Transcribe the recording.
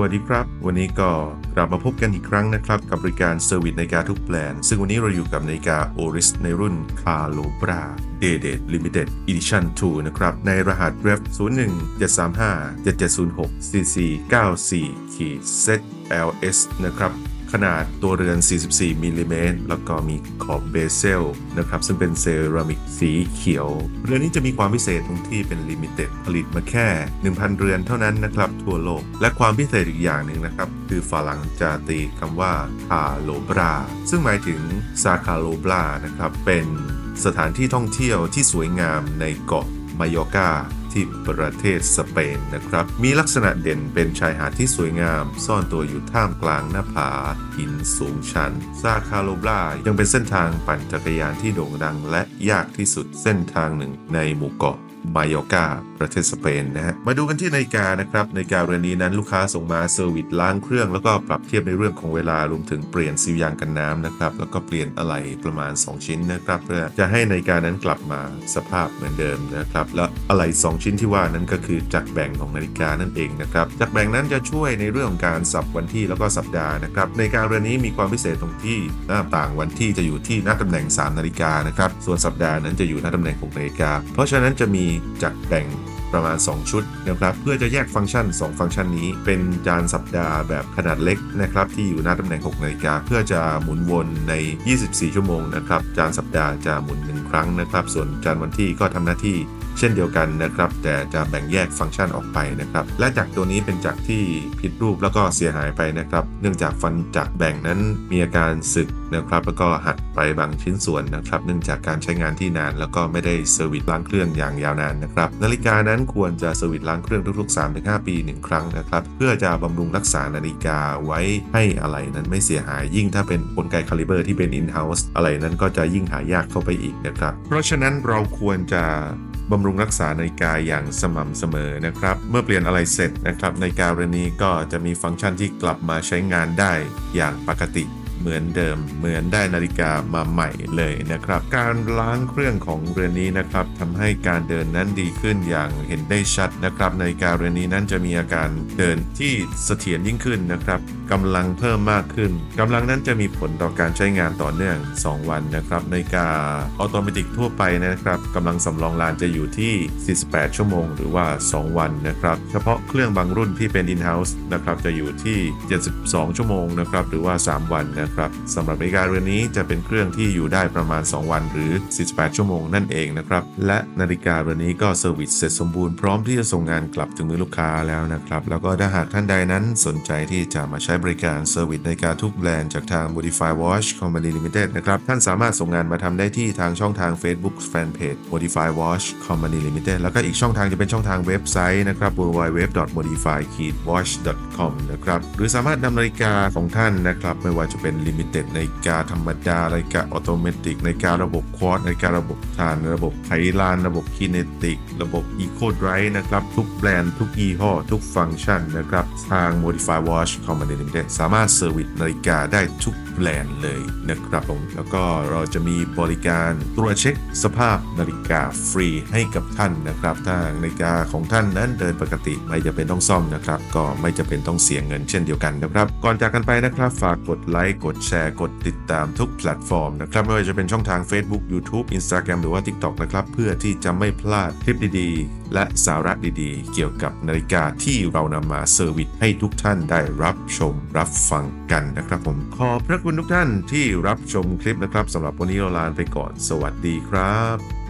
วัสดีครับ วันนี้ก็กลับมาพบกันอีกครั้งนะครับ กับบริการเซอร์วิสนาฬิกาทุกแบรนด์ซึ่งวันนี้เราอยู่กับนาฬิกา Oris ในรุ่น c a r l o b r a Day Date Limited Edition 2 นะครับ ในรหัส Ref 0173577064494 Z LS นะครับ ขนาดตัวเรือน 44มิลลิเมตรแล้วก็มีขอบเบเซลนะครับซึ่งเป็นเซรามิกสีเขียว เรือนนี้จะมีความพิเศษตรงที่เป็นลิมิเต็ดผลิตมาแค่ 1,000 เรือนเท่านั้นนะครับทั่วโลก และความพิเศษอีกอย่างหนึ่งนะครับ คือฝรั่งจะตีคำว่าคาโลบราซึ่งหมายถึงซาคาโลบรานะครับเป็นสถานที่ท่องเที่ยวที่สวยงามในเกาะ มายอกาที่ประเทศสเปนนะครับ มีลักษณะเด่นเป็นชายหาดที่สวยงาม ซ่อนตัวอยู่ท่ามกลางหน้าผาหินสูงชัน ซาคาโลบลายังเป็นเส้นทางปั่นจักรยานที่โด่งดังและยากที่สุดเส้นทางหนึ่งในหมู่เกาะ มายอร์กาประเทศสเปนนะฮะมาดูกันที่นาฬิกานะครับนาฬิกาเรือนนี้นั้นลูกค้าส่งมาเซอร์วิสล้างเครื่อง แล้วก็ปรับเทียบในเรื่องของเวลารวมถึงเปลี่ยนซีลยางกันน้ำนะครับแล้วก็เปลี่ยนอะไหล่ประมาณ 2 ชิ้นนะครับเพื่อจะให้นาฬิกานั้นกลับมาสภาพเหมือนเดิมนะครับและอะไหล่2ชิ้นที่ว่านั้นก็คือจักรแบ่งของนาฬิกานั่นเองนะครับจักรแบ่งนั้นจะช่วยในเรื่องของการสับวันที่แล้วก็สัปดาห์นะครับนาฬิกาเรือนนี้มีความพิเศษตรงที่หน้าต่างวันที่จะอยู่ที่หน้าตำแหน่ง3นาฬิกานะครับส่วนสัปดาห์นั้นจะอยู่หน้าตำแหน่ง6นาฬิกาเพราะฉะนั้นจะมีจักแบ่งประมาณ 2 ชุดนะครับเพื่อจะแยกฟังก์ชัน 2 ฟังก์ชันนี้ เป็นจานสัปดาห์แบบขนาดเล็กนะครับที่อยู่หน้าตำแหน่ง6นาฬิกาเพื่อจะหมุนวนใน 24 ชั่วโมงนะครับจานสัปดาห์จะหมุน 1 ครั้งนะครับ ส่วนจานวันที่ก็ทำหน้าที่ เช่นเดียวกันนะครับ แต่จะแบ่งแยกฟังก์ชันออกไปนะครับ และจากตัวนี้เป็นจากที่ผิดรูปแล้วก็เสียหายไปนะครับ เนื่องจากฟันจากแบ่งนั้นมีอาการสึกนะครับ แล้วก็หักไปบางชิ้นส่วนนะครับ เนื่องจากการใช้งานที่นาน แล้วก็ไม่ได้เซอร์วิสล้างเครื่องอย่างยาวนานนะครับ นาฬิกานั้นควรจะเซอร์วิสล้างเครื่องทุกๆ 3-5 ปี 1 ครั้งนะครับ เพื่อจะบำรุงรักษานาฬิกาไว้ให้อะไรนั้นไม่เสียหาย ยิ่งถ้าเป็นกลไกคาลิเบอร์ที่เป็น in-house อะไรนั้นก็จะยิ่งหายากเข้าไปอีกนะครับ เพราะฉะนั้นเราควรจะ บำรุงรักษานาฬิกาอย่างสม่ำเสมอนะครับ เมื่อเปลี่ยนอะไรเสร็จนะครับนาฬิกาเรือนนี้ก็จะมีฟังก์ชันที่กลับมาใช้งานได้อย่างปกติ เหมือนเดิมเหมือนได้นาฬิกามาใหม่เลยนะครับ การล้างเครื่องของเรือนนี้นะครับทำให้การเดินนั้นดีขึ้นอย่างเห็นได้ชัดนะครับ นาฬิกาเรือนนี้นั้นจะมีอาการเดินที่เสถียรยิ่งขึ้นนะครับกำลังเพิ่มมากขึ้นกำลังนั้นจะมีผลต่อการใช้งานต่อเนื่อง 2 วันนะครับนาฬิกาออโตเมติกทั่วไปนะครับกำลังสำรองลานจะอยู่ที่ 48 ชั่วโมง หรือว่า 2 วันนะครับเฉพาะเครื่องบางรุ่นที่เป็น in-house นะครับจะอยู่ที่ 72 ชั่วโมงนะครับหรือว่า 3 วันนะครับสำหรับนาฬิกาเรือนนี้จะเป็นเครื่องที่อยู่ได้ประมาณ 2 วันหรือ 48 ชั่วโมงนั่นเองนะครับ และนาฬิกาเรือนนี้ก็เซอร์วิสเสร็จสมบูรณ์พร้อมที่จะส่งงานกลับถึงมือลูกค้าแล้วนะครับ แล้วก็ถ้าหากท่านใดนั้นสนใจที่จะมาใช้บริการเซอร์วิสนาฬิกาทุกแบรนด์จากทาง Modify Watch Company Limited นะครับท่านสามารถส่งงานมาทำได้ที่ทางช่องทาง Facebook Fanpage Modify Watch Company Limited แล้วก็อีกช่องทางจะเป็นช่องทางเว็บไซต์นะครับ www.modify-watch.com นะครับหรือสามารถนำนาฬิกาของท่านนะครับไม่ว่าจะเป็น Limited นาฬิกาธรรมดานาฬิกาออโตเมติกนาฬิการะบบควอตนาฬิการะบบทานระบบไฮลาน ระบบคีเนติก ระบบอีโคไรท์นะครับ ทุกแบรนด์ ทุกยี่ห้อ ทุกฟังก์ชันนะครับ ทาง Modify Watch Company Limited สามารถเซอร์วิสนาฬิกาได้ทุก แบรนด์เลยนะครับผมแล้วก็เราจะมีบริการตรวจเช็คสภาพนาฬิกาฟรีให้กับท่านนะครับถ้านาฬิกาของท่านนั้นเดินปกติไม่จะเป็นต้องซ่อมนะครับ ก็ไม่จะเป็นต้องเสียเงินเช่นเดียวกันนะครับ ก่อนจากกันไปนะครับ ฝากกดไลค์กดแชร์กดติดตามทุกแพลตฟอร์มนะครับไม่ว่าจะเป็นช่องทาง Facebook YouTube Instagram หรือว่า TikTok นะครับเพื่อที่จะไม่พลาดคลิปดีๆและสาระดีๆ เกี่ยวกับนาฬิกาที่เรานำมาเซอร์วิสให้ทุกท่านได้รับชมรับฟังกันนะครับผม ขอบพระคุณทุกท่านที่รับชมคลิปนะครับสำหรับวันนี้เราลาไปก่อน สวัสดีครับ